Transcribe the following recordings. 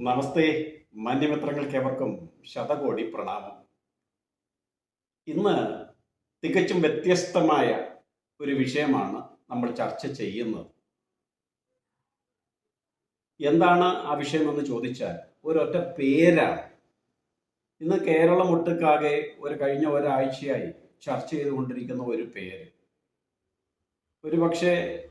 നമസ്തേ. മാന്യമിത്രങ്ങൾക്ക് ഏവർക്കും ശതകോടി പ്രണാമം. ഇന്ന് തികച്ചും വ്യത്യസ്തമായ ഒരു വിഷയമാണ് നമ്മൾ ചർച്ച ചെയ്യുന്നത്. എന്താണ് ആ വിഷയം എന്ന് ചോദിച്ചാൽ ഒരൊറ്റ പേരാണ്. ഇന്ന് കേരളം ഒട്ടുക്കാകെ ഒരു കഴിഞ്ഞ ഒരാഴ്ചയായി ചർച്ച ചെയ്തുകൊണ്ടിരിക്കുന്ന ഒരു പേര്. ഒരുപക്ഷെ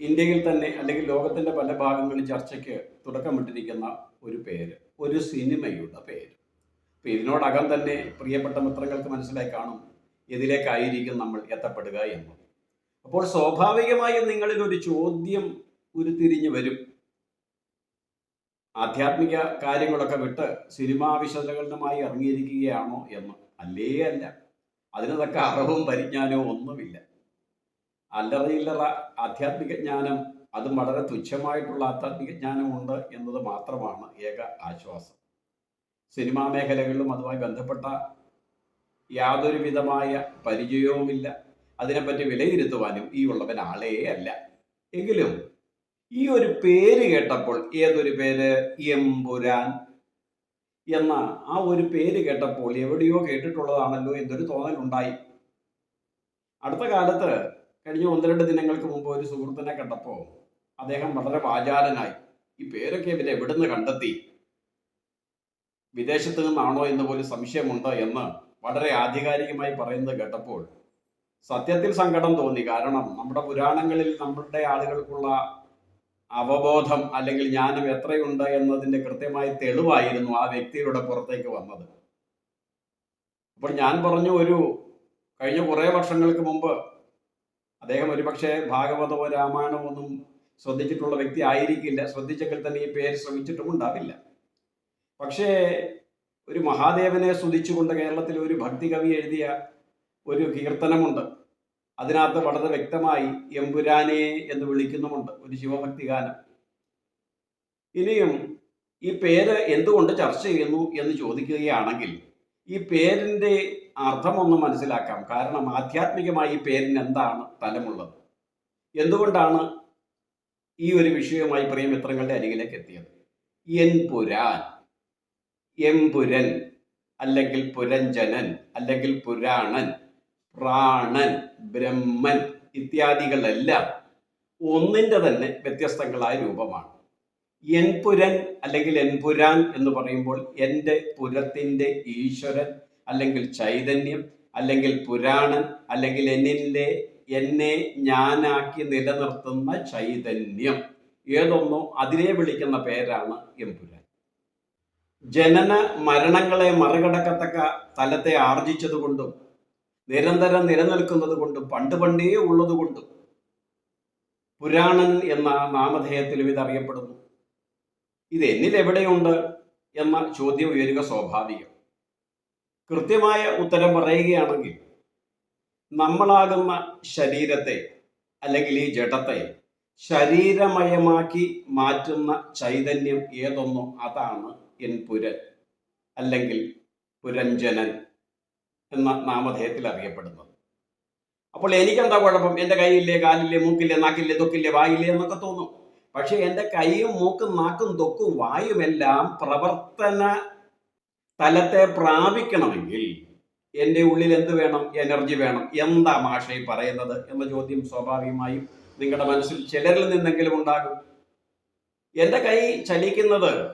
ഇന്ത്യയിൽ തന്നെ അല്ലെങ്കിൽ ലോകത്തിന്റെ പല ഭാഗങ്ങളിൽ ചർച്ചയ്ക്ക് തുടക്കമിട്ടിരിക്കുന്ന ഒരു പേര് ഒരു സിനിമയുടെ പേര്. അപ്പൊ ഇതിനോടകം തന്നെ പ്രിയപ്പെട്ട മിത്രങ്ങൾക്ക് മനസ്സിലായി കാണും ഇതിലേക്കായിരിക്കും നമ്മൾ എത്തപ്പെടുക എന്നത്. അപ്പോൾ സ്വാഭാവികമായും നിങ്ങളിൽ ഒരു ചോദ്യം ഉരുത്തിരിഞ്ഞു വരും. ആധ്യാത്മിക കാര്യങ്ങളൊക്കെ വിട്ട് സിനിമാ വിശകലനമായി ഇറങ്ങിയിരിക്കുകയാണോ എന്ന്? അല്ലേ അല്ല. അതിനതൊക്കെ തക്ക അറിവും പരിജ്ഞാനവും ഒന്നുമില്ല. അല്ലറ ഇല്ലറ ആധ്യാത്മിക ജ്ഞാനം അതും വളരെ തുച്ഛമായിട്ടുള്ള ആധ്യാത്മിക ജ്ഞാനമുണ്ട് എന്നത് മാത്രമാണ് ഏക ആശ്വാസം. സിനിമാ മേഖലകളിലും അതുമായി ബന്ധപ്പെട്ട യാതൊരു വിധമായ പരിചയവുമില്ല. അതിനെപ്പറ്റി വിലയിരുത്തുവാനും ഈ ഉള്ളവൻ ആളേ അല്ല. എങ്കിലും ഈ ഒരു പേര് കേട്ടപ്പോൾ ഏതൊരു പേര്? എമ്പുരാൻ എന്ന ആ ഒരു പേര് കേട്ടപ്പോൾ എവിടെയോ കേട്ടിട്ടുള്ളതാണല്ലോ എന്നൊരു തോന്നലുണ്ടായി. അടുത്ത കാലത്ത് കഴിഞ്ഞ ഒന്ന് രണ്ട് ദിനങ്ങൾക്ക് മുമ്പ് ഒരു സുഹൃത്തിനെ കണ്ടപ്പോൾ അദ്ദേഹം വളരെ വാചാലനായി. ഈ പേരൊക്കെ ഇവരെ എവിടുന്ന് കണ്ടെത്തി? വിദേശത്ത് നിന്നാണോ എന്ന് പോലും സംശയമുണ്ട് എന്ന് വളരെ ആധികാരികമായി പറയുന്നത് കേട്ടപ്പോൾ സത്യത്തിൽ സങ്കടം തോന്നി. കാരണം നമ്മുടെ പുരാണങ്ങളിൽ നമ്മുടെ ആളുകൾക്കുള്ള അവബോധം അല്ലെങ്കിൽ ജ്ഞാനം എത്രയുണ്ട് എന്നതിന്റെ കൃത്യമായ തെളിവായിരുന്നു ആ വ്യക്തിയുടെ പുറത്തേക്ക് വന്നത്. അപ്പോൾ ഞാൻ പറഞ്ഞു ഒരു കഴിഞ്ഞ കുറേ വർഷങ്ങൾക്ക് മുമ്പ് അദ്ദേഹം ഒരുപക്ഷെ ഭാഗവതമോ രാമായണമോ ഒന്നും ശ്രദ്ധിച്ചിട്ടുള്ള വ്യക്തി ആയിരിക്കില്ല. ശ്രദ്ധിച്ചെങ്കിൽ തന്നെ ഈ പേര് ശ്രമിച്ചിട്ടും ഉണ്ടാവില്ല. പക്ഷേ ഒരു മഹാദേവനെ സ്തുതിച്ചുകൊണ്ട് കേരളത്തിൽ ഒരു ഭക്തി കവി എഴുതിയ ഒരു കീർത്തനമുണ്ട്. അതിനകത്ത് വളരെ വ്യക്തമായി എമ്പുരാനെ എന്ന് വിളിക്കുന്നുമുണ്ട് ഒരു ശിവഭക്തി ഗാനം. ഇനിയും ഈ പേര് എന്തുകൊണ്ട് ചർച്ച ചെയ്യുന്നു എന്ന് ചോദിക്കുകയാണെങ്കിൽ ഈ പേരിന്റെ അർത്ഥമൊന്ന് മനസ്സിലാക്കാം. കാരണം ആധ്യാത്മികമായി പേരിന് എന്താണ് തലമുള്ളത്? എന്തുകൊണ്ടാണ് ഈ ഒരു വിഷയവുമായി പ്രിയമിത്രങ്ങളുടെ അരികിലേക്ക് എത്തിയത്? എൻപുരാൻ എംപുരൻ അല്ലെങ്കിൽ പുരഞ്ജനൻ അല്ലെങ്കിൽ പുരാണൻ പ്രാണൻ ബ്രഹ്മൻ ഇത്യാദികളെല്ലാം ഒന്നിന്റെ തന്നെ വ്യത്യസ്തങ്ങളായ രൂപമാണ്. എൻപുരൻ അല്ലെങ്കിൽ എൻപുരാൻ എന്ന് പറയുമ്പോൾ എന്റെ പുരത്തിന്റെ ഈശ്വരൻ അല്ലെങ്കിൽ ചൈതന്യം അല്ലെങ്കിൽ പുരാണൻ അല്ലെങ്കിൽ എന്നിലെ എന്നെ ഞാനാക്കി നിലനിർത്തുന്ന ചൈതന്യം. ഏതൊന്നോ അതിനെ വിളിക്കുന്ന പേരാണ് എമ്പുരാൻ. ജനന മരണങ്ങളെ മറികടക്കത്തക്ക തലത്തെ ആർജിച്ചതുകൊണ്ടും നിരന്തരം നിലനിൽക്കുന്നത് കൊണ്ടും പണ്ട് പണ്ടേ ഉള്ളതുകൊണ്ടും പുരാണൻ എന്ന നാമധേയത്തിലും ഇതറിയപ്പെടുന്നു. ഇത് എന്നിൽ എവിടെയുണ്ട് എന്ന ചോദ്യം ഉയരുക സ്വാഭാവികം. കൃത്യമായ ഉത്തരം പറയുകയാണെങ്കിൽ നമ്മളാകുന്ന ശരീരത്തെ അല്ലെങ്കിൽ ഈ ജഡത്തെ ശരീരമയമാക്കി മാറ്റുന്ന ചൈതന്യം ഏതൊന്നോ അതാണ് എൻ പുരൻ അല്ലെങ്കിൽ പുരഞ്ജനൻ എന്ന നാമധേയത്തിൽ അറിയപ്പെടുന്നത്. അപ്പോൾ എനിക്കെന്താ കുഴപ്പം? എന്റെ കൈയില്ലേ കാലില്ലേ മൂക്കില്ലേ നാക്കില്ലേ തൊക്കില്ലേ വായില്ലേ എന്നൊക്കെ തോന്നും. പക്ഷെ എന്റെ കൈയും മൂക്കും നാക്കും തൊക്കും വായുമെല്ലാം പ്രവർത്തന തലത്തെ പ്രാപിക്കണമെങ്കിൽ എന്റെ ഉള്ളിൽ എന്ത് വേണം? എനർജി വേണം. എന്താ മാഷെ പറയുന്നത് എന്ന ചോദ്യം സ്വാഭാവികമായും നിങ്ങളുടെ മനസ്സിൽ ചിലരിൽ നിന്നെങ്കിലും ഉണ്ടാകും. എന്റെ കൈ ചലിക്കുന്നത്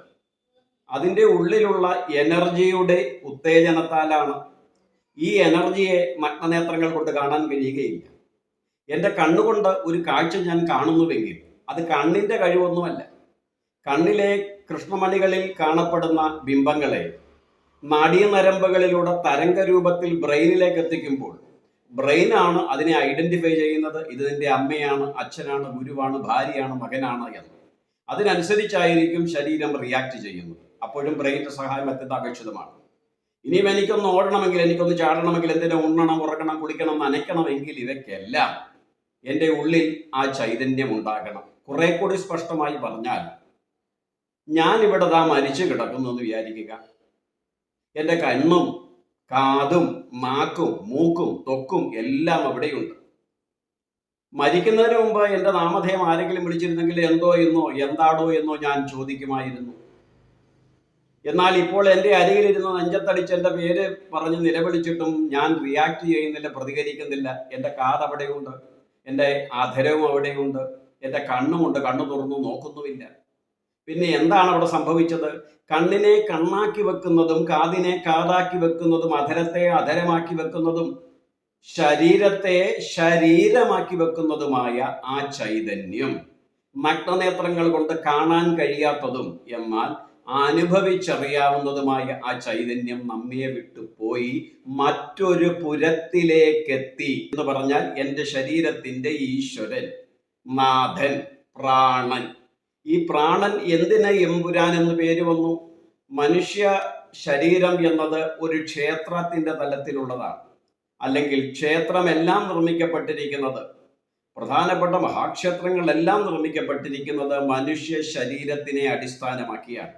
അതിന്റെ ഉള്ളിലുള്ള എനർജിയുടെ ഉത്തേജനത്താലാണ്. ഈ എനർജിയെ മഗ്നനേത്രങ്ങൾ കൊണ്ട് കാണാൻ കഴിയുകയില്ല. എന്റെ കണ്ണുകൊണ്ട് ഒരു കാഴ്ച ഞാൻ കാണുന്നുവെങ്കിൽ അത് കണ്ണിന്റെ കഴിവൊന്നുമല്ല. കണ്ണിലെ കൃഷ്ണമണികളിൽ കാണപ്പെടുന്ന ബിംബങ്ങളെ നാഡീനരമ്പുകളിലൂടെ തരംഗ രൂപത്തിൽ ബ്രെയിനിലേക്ക് എത്തിക്കുമ്പോൾ ബ്രെയിനാണ് അതിനെ ഐഡന്റിഫൈ ചെയ്യുന്നത്. ഇത് നിന്റെ അമ്മയാണ് അച്ഛനാണ് ഗുരുവാണ് ഭാര്യയാണ് മകനാണ് എന്ന്. അതിനനുസരിച്ചായിരിക്കും ശരീരം റിയാക്ട് ചെയ്യുന്നത്. അപ്പോഴും ബ്രെയിനിന്റെ സഹായം അത്യന്താപേക്ഷിതമാണ്. ഇനിയും എനിക്കൊന്ന് ഓടണമെങ്കിൽ എനിക്കൊന്ന് ചാടണമെങ്കിൽ എന്തിനാ ഉണ്ണണം ഉറക്കണം കുളിക്കണം നനയ്ക്കണമെങ്കിൽ ഇവയ്ക്കെല്ലാം എന്റെ ഉള്ളിൽ ആ ചൈതന്യം ഉണ്ടാകണം. കുറെ കൂടി സ്പഷ്ടമായി പറഞ്ഞാൽ ഞാൻ ഇവിടെ ദാ മരിച്ചു കിടക്കുന്നു എന്ന് വിചാരിക്കുക. എന്റെ കണ്ണും കാതും നാക്കും മൂക്കും തൊക്കും എല്ലാം അവിടെയുണ്ട്. മരിക്കുന്നതിന് മുമ്പ് എന്റെ നാമധേയം ആരെങ്കിലും വിളിച്ചിരുന്നെങ്കിൽ എന്തോ എന്നോ എന്താടോ എന്നോ ഞാൻ ചോദിക്കുമായിരുന്നു. എന്നാൽ ഇപ്പോൾ എന്റെ അരികിലിരുന്ന് നെഞ്ചത്തടിച്ച് എന്റെ പേര് പറഞ്ഞ് നിലവിളിച്ചിട്ടും ഞാൻ റിയാക്ട് ചെയ്യുന്നില്ല പ്രതികരിക്കുന്നില്ല. എന്റെ കാത് അവിടെയുണ്ട് എന്റെ ആധരവും അവിടെയുണ്ട് എന്റെ കണ്ണുമുണ്ട് കണ്ണു തുറന്നു നോക്കുന്നുമില്ല. പിന്നെ എന്താണ് അവിടെ സംഭവിച്ചത്? കണ്ണിനെ കണ്ണാക്കി വെക്കുന്നതും കാതിനെ കാതാക്കി വെക്കുന്നതും അധരത്തെ അധരമാക്കി വെക്കുന്നതും ശരീരത്തെ ശരീരമാക്കി വെക്കുന്നതുമായ ആ ചൈതന്യം നഗ്നനേത്രങ്ങൾ കൊണ്ട് കാണാൻ കഴിയാത്തതും എന്നാൽ അനുഭവിച്ചറിയാവുന്നതുമായ ആ ചൈതന്യം നമ്മെ വിട്ടു പോയി മറ്റൊരു പുരത്തിലേക്കെത്തി എന്ന് പറഞ്ഞാൽ എന്റെ ശരീരത്തിന്റെ ഈശ്വരൻ നാഥൻ പ്രാണൻ. ഈ പ്രാണൻ എന്തിന് എമ്പുരാൻ എന്ന് പേര് വന്നു? മനുഷ്യ ശരീരം എന്നത് ഒരു ക്ഷേത്രത്തിന്റെ തലത്തിലുള്ളതാണ്. അല്ലെങ്കിൽ ക്ഷേത്രമെല്ലാം നിർമ്മിക്കപ്പെട്ടിരിക്കുന്നത്. പ്രധാനപ്പെട്ട മഹാക്ഷേത്രങ്ങളെല്ലാം നിർമ്മിക്കപ്പെട്ടിരിക്കുന്നത് മനുഷ്യ ശരീരത്തിനെ അടിസ്ഥാനമാക്കിയാണ്.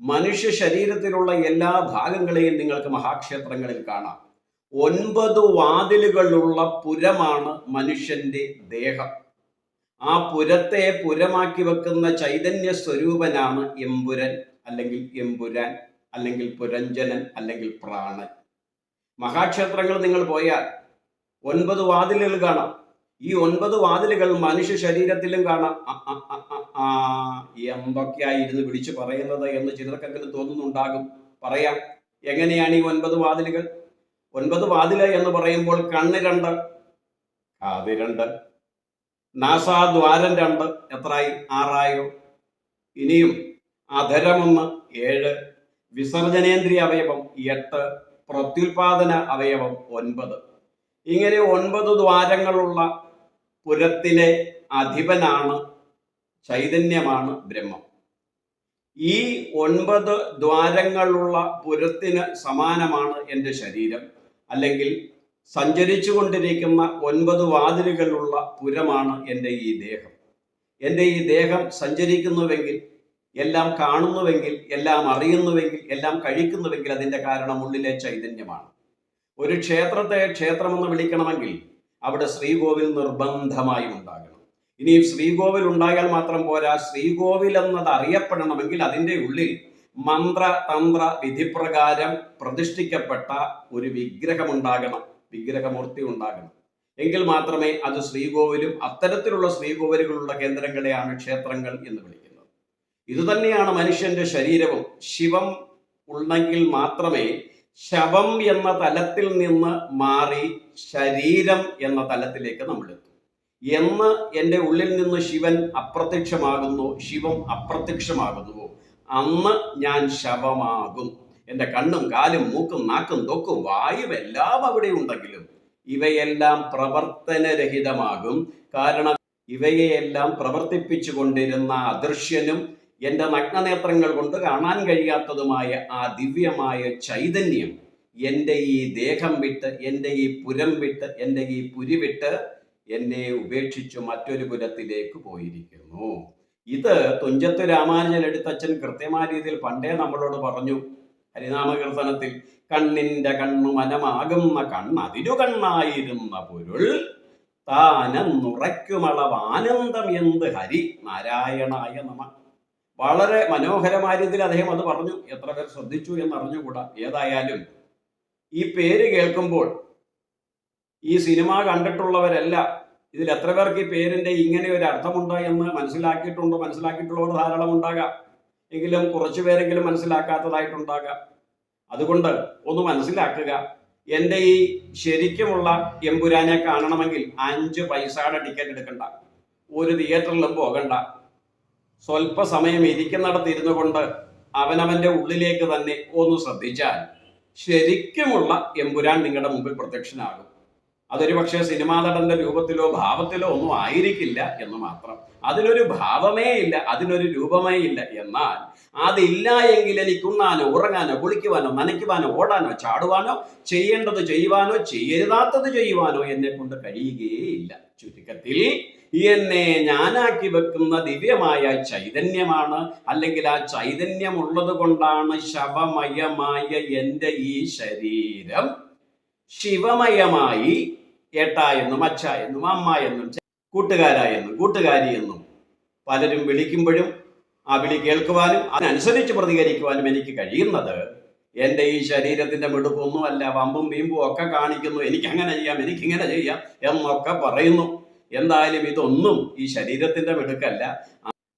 മനുഷ്യ ശരീരത്തിലുള്ള എല്ലാ ഭാഗങ്ങളെയും നിങ്ങൾക്ക് മഹാക്ഷേത്രങ്ങളിൽ കാണാം. ഒൻപത് വാതിലുകളുള്ള പുരമാണ് മനുഷ്യന്റെ ദേഹം. ആ പുരത്തെ പുരമാക്കി വെക്കുന്ന ചൈതന്യ സ്വരൂപനാണ് എമ്പുരൻ അല്ലെങ്കിൽ എമ്പുരാൻ അല്ലെങ്കിൽ പുരഞ്ജനൻ അല്ലെങ്കിൽ പ്രാണൻ. മഹാക്ഷേത്രങ്ങൾ നിങ്ങൾ പോയാൽ ഒൻപത് വാതിലുകൾ കാണാം. ഈ ഒൻപത് വാതിലുകൾ മനുഷ്യ ശരീരത്തിലും കാണാം. ആ, എന്തൊക്കെയായിരുന്നു വിളിച്ചു പറയുന്നത് എന്ന് ചിലർക്കെങ്കിലും തോന്നുന്നുണ്ടാകും. പറയാം എങ്ങനെയാണ് ഈ ഒൻപത് വാതിലുകൾ? ഒൻപത് വാതില എന്ന് പറയുമ്പോൾ കണ്ണ് രണ്ട് കാത് രണ്ട് നാസാദ്വാരം രണ്ട് എത്രയായി ആറായോ? ഇനിയും അധരമൊന്ന് ഏഴ്. വിസർജനേന്ദ്രിയ അവയവം എട്ട്. പ്രത്യുൽപാദന അവയവം ഒൻപത്. ഇങ്ങനെ ഒൻപത് ദ്വാരങ്ങളുള്ള പുരത്തിലെ അധിപനാണ് ചൈതന്യമാണ് ബ്രഹ്മം. ഈ ഒൻപത് ദ്വാരങ്ങളുള്ള പുരത്തിന് സമാനമാണ് എന്റെ ശരീരം. അല്ലെങ്കിൽ സഞ്ചരിച്ചു കൊണ്ടിരിക്കുന്ന ഒൻപത് വാതിലുകളുള്ള പുരമാണ് എന്റെ ഈ ദേഹം. എന്റെ ഈ ദേഹം സഞ്ചരിക്കുന്നുവെങ്കിൽ എല്ലാം കാണുന്നുവെങ്കിൽ എല്ലാം അറിയുന്നുവെങ്കിൽ എല്ലാം കഴിക്കുന്നുവെങ്കിൽ അതിന്റെ കാരണം ഉള്ളിലെ ചൈതന്യമാണ്. ഒരു ക്ഷേത്രത്തെ ക്ഷേത്രമെന്ന് വിളിക്കണമെങ്കിൽ അവിടെ ശ്രീകോവിൽ നിർബന്ധമായി ഉണ്ടാകണം. ഇനി ശ്രീകോവിൽ ഉണ്ടായാൽ മാത്രം പോരാ ശ്രീകോവിൽ എന്നത് അറിയപ്പെടണമെങ്കിൽ അതിന്റെ ഉള്ളിൽ മന്ത്ര തന്ത്ര വിധിപ്രകാരം പ്രതിഷ്ഠിക്കപ്പെട്ട ഒരു വിഗ്രഹമുണ്ടാകണം. വിഗ്രഹമൂർത്തി ഉണ്ടാകണം. എങ്കിൽ മാത്രമേ അത് ശ്രീകോവിലും അത്തരത്തിലുള്ള ശ്രീകോവിലുകളുള്ള കേന്ദ്രങ്ങളെയാണ് ക്ഷേത്രങ്ങൾ എന്ന് വിളിക്കുന്നത്. ഇതുതന്നെയാണ് മനുഷ്യന്റെ ശരീരവും. ശിവം ഉണ്ടെങ്കിൽ മാത്രമേ ശവം എന്ന തലത്തിൽ നിന്ന് മാറി ശരീരം എന്ന തലത്തിലേക്ക് നമ്മൾ എത്തും. എന്ന് എന്റെ ഉള്ളിൽ നിന്ന് ശിവൻ അപ്രത്യക്ഷമാകുന്നു ശിവം അപ്രത്യക്ഷമാകുന്നുവോ അന്ന് ഞാൻ ശവമാകും. എന്റെ കണ്ണും കാലും മൂക്കും നാക്കും തൊക്കും വായും എല്ലാം അവിടെ ഉണ്ടെങ്കിലും ഇവയെല്ലാം പ്രവർത്തനരഹിതമാകും. കാരണം ഇവയെല്ലാം പ്രവർത്തിപ്പിച്ചു കൊണ്ടിരുന്ന അദൃശ്യനും എന്റെ നഗ്നനേത്രങ്ങൾ കൊണ്ട് കാണാൻ കഴിയാത്തതുമായ ആ ദിവ്യമായ ചൈതന്യം എന്റെ ഈ ദേഹം വിട്ട് എന്റെ ഈ പുരം വിട്ട് എന്റെ ഈ പുരി വിട്ട് എന്നെ ഉപേക്ഷിച്ചു മറ്റൊരു പുരത്തിലേക്ക് പോയിരിക്കുന്നു. ഇത് തുഞ്ചത്ത് രാമാനുജൻ എടുത്തച്ഛൻ കൃത്യമായ രീതിയിൽ പണ്ടേ നമ്മളോട് പറഞ്ഞു. ഹരിനാമകീർത്തനത്തിൽ കണ്ണിന്റെ കണ്ണു മനമാകുന്ന കണ്ണതിരു കണ്ണായിരുന്ന പൊരുൾ. താനെന്നുറയ്ക്കുമളവ് ആനന്ദം എന്ത് ഹരി? നാരായണായ നമ. വളരെ മനോഹരമായ രീതിയിൽ അദ്ദേഹം അത് പറഞ്ഞു. എത്ര പേർ ശ്രദ്ധിച്ചു എന്ന് അറിഞ്ഞുകൂടാ ഏതായാലും ഈ പേര് കേൾക്കുമ്പോൾ ഈ സിനിമ കണ്ടിട്ടുള്ളവരല്ല ഇതിൽ എത്ര പേർക്ക് ഈ പേരിന്റെ ഇങ്ങനെ ഒരു അർത്ഥമുണ്ടോ എന്ന് മനസ്സിലാക്കിയിട്ടുണ്ടോ? മനസ്സിലാക്കിയിട്ടുള്ളവർ ധാരാളം ഉണ്ടാകാം. എങ്കിലും കുറച്ചു പേരെങ്കിലും മനസ്സിലാക്കാത്തതായിട്ടുണ്ടാകാം. അതുകൊണ്ട് ഒന്ന് മനസ്സിലാക്കുക. എന്റെ ഈ ശരിക്കുമുള്ള എമ്പുരാനെ കാണണമെങ്കിൽ അഞ്ച് പൈസയുടെ ടിക്കറ്റ് എടുക്കണ്ട. ഒരു തിയേറ്ററിലും പോകണ്ട. സ്വല്പ സമയം ഇരിക്കുന്നിടത്ത് ഇരുന്നു കൊണ്ട് അവനവന്റെ ഉള്ളിലേക്ക് തന്നെ ഒന്ന് ശ്രദ്ധിച്ചാൽ ശരിക്കുമുള്ള എമ്പുരാൻ നിങ്ങളുടെ മുമ്പിൽ പ്രത്യക്ഷനാകും. അതൊരു പക്ഷേ സിനിമാ നടന്റെ രൂപത്തിലോ ഭാവത്തിലോ ഒന്നും ആയിരിക്കില്ല എന്ന് മാത്രം. അതിനൊരു ഭാവമേ ഇല്ല അതിനൊരു രൂപമേ ഇല്ല. എന്നാൽ അതില്ല എങ്കിൽ എനിക്ക് ഉണ്ണാനോ ഉറങ്ങാനോ കുളിക്കുവാനോ നനയ്ക്കുവാനോ ഓടാനോ ചാടുവാനോ ചെയ്യേണ്ടത് ചെയ്യുവാനോ ചെയ്യരുതാത്തത് ചെയ്യുവാനോ എന്നെ കൊണ്ട് കഴിയുകയില്ല ചുരുക്കത്തിൽ എന്നെ ഞാനാക്കി വെക്കുന്ന ദിവ്യമായ ചൈതന്യമാണ് അല്ലെങ്കിൽ ആ ചൈതന്യം ഉള്ളത് കൊണ്ടാണ് ശവമയമായ എന്റെ ഈ ശരീരം ശിവമയമായി ഏട്ട എന്നും അച്ഛ എന്നും അമ്മ എന്നും കൂട്ടുകാരായെന്നും കൂട്ടുകാരി എന്നും പലരും വിളിക്കുമ്പോഴും ആ വിളി കേൾക്കുവാനും അതിനനുസരിച്ച് പ്രതികരിക്കുവാനും എനിക്ക് കഴിയുന്നത്. എന്റെ ഈ ശരീരത്തിന്റെ മിടുപ്പൊന്നും അല്ല വമ്പും വീമ്പും ഒക്കെ കാണിക്കുന്നു. എനിക്ക് അങ്ങനെ ചെയ്യാം എനിക്കിങ്ങനെ ചെയ്യാം എന്നൊക്കെ പറയുന്നു. എന്തായാലും ഇതൊന്നും ഈ ശരീരത്തിന്റെ മിടുക്കല്ല.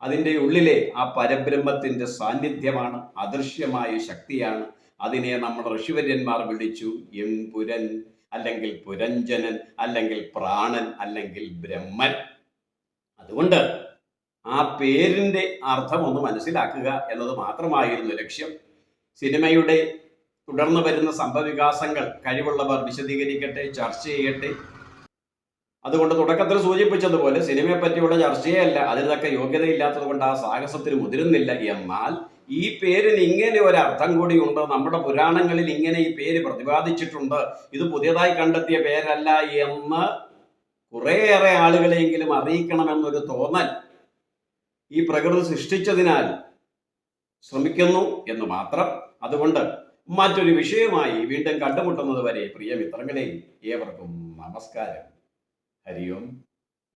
അതിന്റെ ഉള്ളിലെ ആ പരബ്രഹ്മത്തിന്റെ സാന്നിധ്യമാണ് അദൃശ്യമായ ശക്തിയാണ്. അതിനെ നമ്മുടെ ഋഷിവര്യന്മാർ വിളിച്ചു എംപുരൻ അല്ലെങ്കിൽ പുരഞ്ജനൻ അല്ലെങ്കിൽ പ്രാണൻ അല്ലെങ്കിൽ ബ്രഹ്മൻ. അതുകൊണ്ട് ആ പേരിന്റെ അർത്ഥം ഒന്ന് മനസ്സിലാക്കുക എന്നത് മാത്രമായിരുന്നു ലക്ഷ്യം. സിനിമയുടെ തുടർന്ന് വരുന്ന സംഭവവികാസങ്ങൾ കഴിവുള്ളവർ വിശദീകരിക്കട്ടെ ചർച്ച ചെയ്യട്ടെ. അതുകൊണ്ട് തുടക്കത്തിൽ സൂചിപ്പിച്ചതുപോലെ സിനിമയെ പറ്റിയുള്ള ചർച്ചയല്ല അതിനൊക്കെ യോഗ്യതയില്ലാത്തത് കൊണ്ട് ആ സാഹസത്തിന് മുതിരുന്നില്ല. എന്നാൽ ഈ പേരിന് ഇങ്ങനെ ഒരു അർത്ഥം കൂടിയുണ്ട് നമ്മുടെ പുരാണങ്ങളിൽ ഇങ്ങനെ ഈ പേര് പ്രതിപാദിച്ചിട്ടുണ്ട്. ഇത് പുതിയതായി കണ്ടെത്തിയ പേരല്ല എന്ന് കുറേയേറെ ആളുകളെങ്കിലും അറിയിക്കണമെന്നൊരു തോന്നൽ ഈ പ്രകൃതി സൃഷ്ടിച്ചതിനാൽ ശ്രമിക്കുന്നു എന്ന് മാത്രം. അതുകൊണ്ട് മറ്റൊരു വിഷയമായി വീണ്ടും കണ്ടുമുട്ടുന്നത് വരെ പ്രിയ മിത്രങ്ങളെ ഏവർക്കും നമസ്കാരം. ഹരി ഓം